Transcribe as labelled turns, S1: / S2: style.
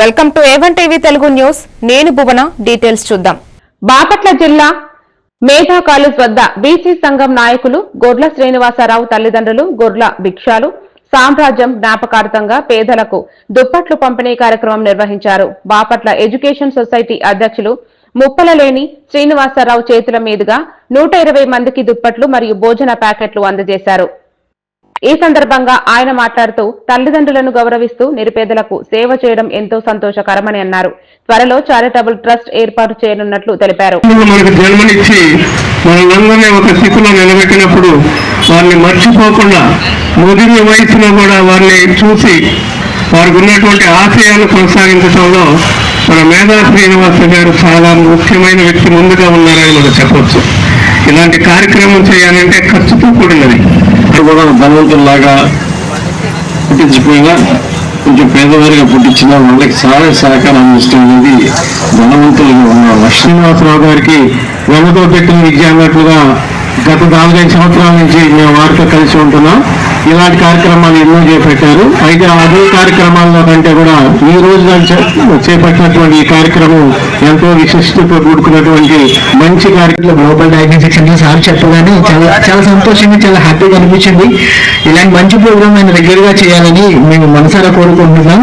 S1: Welcome to A one TV Telugu news. నేను Bhuvana details చూద్దాం. బాపట్ల జిల్లా మేధా కాలేజ్ వద్ద బీసీ సంఘం నాయకులు గొర్ల శ్రీనివాసరావు తల్లిదండ్రులు గొర్ల భిక్షాలు సామ్రాజ్యం జ్ఞాపకార్థంగా పేదలకు దుప్పట్లు పంపిణీ కార్యక్రమం నిర్వహించారు. బాపట్ల ఎడ్యుకేషన్ సొసైటీ అధ్యక్షులు ముప్పలలేని శ్రీనివాసరావు చేతుల మీదుగా నూట ఇరవై మందికి దుప్పట్లు మరియు భోజన ప్యాకెట్లు అందజేశారు. ఈ సందర్భంగా ఆయన మాట్లాడుతూ తల్లిదండ్రులను గౌరవిస్తూ నిరుపేదలకు సేవ చేయడం ఎంతో సంతోషకరమని అన్నారు. త్వరలో చారిటబుల్ ట్రస్ట్ ఏర్పాటు చేయనున్నట్లు తెలిపారు.
S2: జన్మనిచ్చి ఒక స్థితిలో నిలబెట్టినప్పుడు వారిని మర్చిపోకుండా ముదిరి వయసులో కూడా వారిని చూసి వారికి ఉన్నటువంటి ఆశయాలు కొనసాగించడంలో మన మేధా శ్రీనివాస గారు చాలా ముఖ్యమైన వ్యక్తి ముందుగా ఉన్నారని మనం చెప్పవచ్చు. ఇలాంటి కార్యక్రమం చేయాలంటే ఖర్చుతో
S3: కూడా ధనవంతుల్లాగా పుట్టించకుండా కొంచెం పేదవారిగా పుట్టించిన వాళ్ళకి చాలా సహకారం అందిస్తున్నది ధనవంతులుగా ఉన్న
S2: లక్ష్మీనాథరావు గారికి వెనతో పెట్టిన విద్య అన్నట్లుగా గత నాలుగైదు సంవత్సరాల నుంచి మేము వారితో కలిసి ఉంటున్నాం. ఇలాంటి కార్యక్రమాలు ఎన్నో చేపట్టారు. అయితే అదే కార్యక్రమాల్లో కంటే కూడా ఈ రోజు చేపట్టినటువంటి ఈ కార్యక్రమం ఎంతో విశిష్టతో కూడుకున్నటువంటి మంచి కార్యక్రమం.
S4: గ్లోబల్ డయాగ్నోస్టిక్ సెంటర్ సార్ చెప్పగానే చాలా చాలా సంతోషంగా చాలా హ్యాపీగా అనిపించింది. ఇలాంటి మంచి ప్రోగ్రామ్ ఆయన రెగ్యులర్గా చేయాలని మేము మనసారా కోరుకుంటున్నాం.